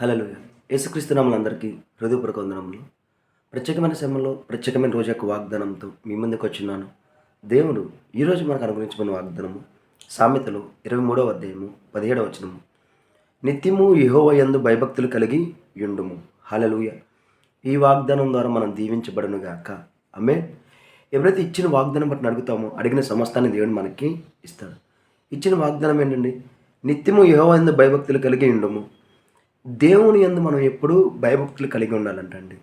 Hello యేసుక్రీస్తునాములు అందరికీ హృదయపూర్వక వందనములు. ప్రత్యేకమైన సమయంలో ప్రత్యేకమైన రోజు యొక్క వాగ్దానంతో మీ ముందుకు వచ్చినాను. దేవుడు ఈరోజు మనకు అనుగ్రహించబడిన వాగ్దానము సామెతలు ఇరవై మూడవ అధ్యాయము పదిహేడవ వచనము. నిత్యము యెహోవా యందు భయభక్తులు కలిగి యుండుము హలలుయ ఈ వాగ్దానం ద్వారా మనం దీవించబడును గాక. అమ్మే ఎవరైతే ఇచ్చిన వాగ్దానం బట్టి అడుగుతామో అడిగిన సమస్తాన్ని దేవుడు మనకి ఇస్తాడు. ఇచ్చిన వాగ్దానం ఏంటండి? నిత్యము యెహోవా యందు భయభక్తులు కలిగి ఉండము. దేవుని ఎందు మనం ఎప్పుడూ భయభక్తులు కలిగి ఉండాలంటండి.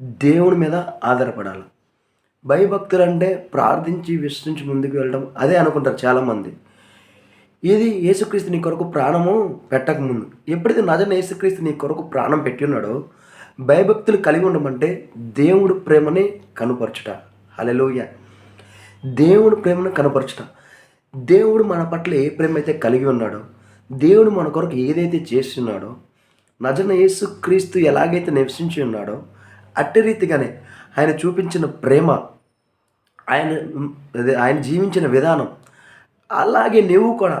దేవుని మీద ఆధారపడాలి. భయభక్తులు అంటే ప్రార్థించి విశ్వించి ముందుకు వెళ్ళడం అదే అనుకుంటారు చాలామంది. ఇది యేసుక్రీస్తు నీ కొరకు ప్రాణము పెట్టకముందు ఎప్పుడైతే నజన యేసుక్రీస్తు నీ కొరకు ప్రాణం పెట్టి ఉన్నాడో భయభక్తులు కలిగి ఉండమంటే దేవుడు ప్రేమని కనుపరచుట. అలెలోయ దేవుడు ప్రేమను కనపరచుట. దేవుడు మన పట్ల ఏ ప్రేమ అయితే కలిగి ఉన్నాడో దేవుడు మన కొరకు ఏదైతే చేస్తున్నాడో నజన యేసు క్రీస్తు ఎలాగైతే నివసించి ఉన్నాడో అట్టి రీతిగానే ఆయన చూపించిన ప్రేమ ఆయన ఆయన జీవించిన విధానం అలాగే నువ్వు కూడా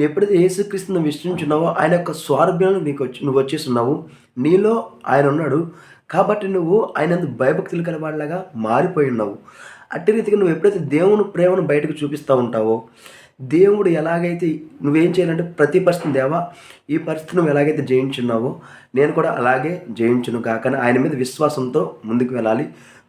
ఎప్పుడైతే యేసుక్రీస్తుని విశ్వించున్నావో ఆయన యొక్క స్వారభ్యంలో నీకు వచ్చి నువ్వు వచ్చేస్తున్నావు నీలో ఆయన ఉన్నాడు కాబట్టి నువ్వు ఆయన భయభక్తులు కలవాడిలాగా మారిపోయి ఉన్నావు. అట్టి రీతిగా నువ్వు ఎప్పుడైతే దేవుని ప్రేమను బయటకు చూపిస్తూ ఉంటావో దేవుడు ఎలాగైతే నువ్వేం చేయాలంటే ప్రతి పరిస్థితి దేవా ఈ పరిస్థితి నువ్వు ఎలాగైతే జయించున్నావో నేను కూడా అలాగే జయించును కాకని ఆయన మీద విశ్వాసంతో ముందుకు వెళ్ళాలి.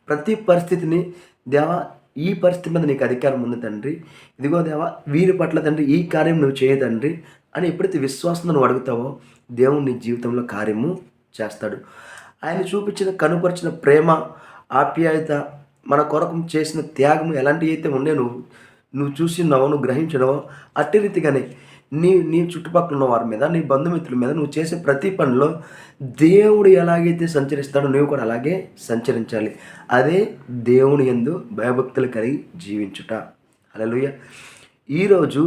ప్రతి పరిస్థితిని దేవా ఈ పరిస్థితి మీద నీకు అధికారం ఉంది తండ్రి. ఇదిగో దేవా వీరి పట్ల తండ్రి ఈ కార్యం నువ్వు చేయ తండ్రి అని ఎప్పుడైతే విశ్వాసంతో నువ్వు అడుగుతావో దేవుడు నీ జీవితంలో కార్యము చేస్తాడు. ఆయన చూపించిన కనుపరిచిన ప్రేమ ఆప్యాయత మన కొరకు చేసిన త్యాగం ఎలాంటివి అయితే ఉండే నువ్వు నువ్వు చూసినావో నువ్వు గ్రహించినావో? అట్టి రీతిగానే నీ నీ చుట్టుపక్కల ఉన్న వారి మీద నీ బంధుమిత్రుల మీద నువ్వు చేసే ప్రతి పనిలో దేవుడు ఎలాగైతే సంచరిస్తాడో నువ్వు కూడా అలాగే సంచరించాలి. అదే దేవుని ఎందు భయభక్తులు కలిగి జీవించుట. అలలుయ ఈరోజు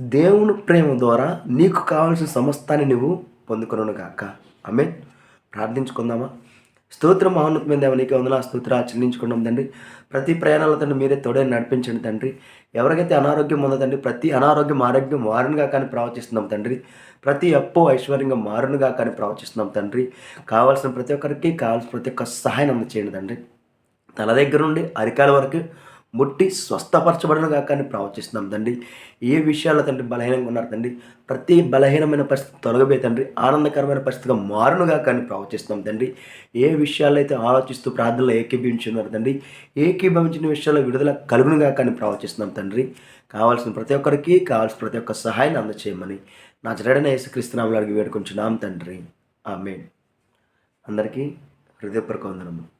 దేవుని ప్రేమ ద్వారా నీకు కావాల్సిన సమస్తాన్ని నువ్వు పొందుకొను గాక ఆమె ప్రార్థించుకుందామా? స్తోత్రం మహోన్నతమైన దేవ నీకే ఆ స్తోత్ర చెల్లించుకున్నాం తండ్రి. ప్రతి ప్రయాణాల తండ్రి మీరే తోడే నడిపించండి తండ్రి. ఎవరికైతే అనారోగ్యం ఉందో తండ్రి ప్రతి అనారోగ్యం ఆరోగ్యం మారునుగా కానీ ప్రవచిస్తున్నాం తండ్రి. ప్రతి అప్పు ఐశ్వర్యంగా మారునుగా కానీ ప్రవచిస్తున్నాం తండ్రి. కావాల్సిన ప్రతి ఒక్కరికి కావాల్సిన ప్రతి ఒక్క సహాయం అందచేయండి తండ్రి. తల దగ్గర నుండి అరికాల వరకు ముట్టి స్వస్థపరచబడనుగా కానీ ప్రవచిస్తున్నాం తండ్రి. ఏ విషయాల్లో తండ్రి బలహీనంగా ఉన్నారు తండ్రి? ప్రతి బలహీనమైన పరిస్థితి తొలగబోయే తండ్రి. ఆనందకరమైన పరిస్థితిగా మారునుగా కానీ ప్రవచిస్తున్నాం తండ్రి. ఏ విషయాల్లో అయితే ఆలోచిస్తూ ప్రార్థనలో ఏకీభవించున్నారు తండ్రి? ఏకీభవించిన విషయాల్లో విడుదల కలుగునుగా కానీ ప్రవచిస్తున్నాం తండ్రి. కావాల్సిన ప్రతి ఒక్కరికి కావాల్సిన ప్రతి ఒక్క సహాయాన్ని అందచేయమని నా జరడన యేసుక్రీస్తునామలు అడిగి వేడుకుంటున్నాం తండ్రి. ఆమె అందరికీ హృదయపూర్వక వందనము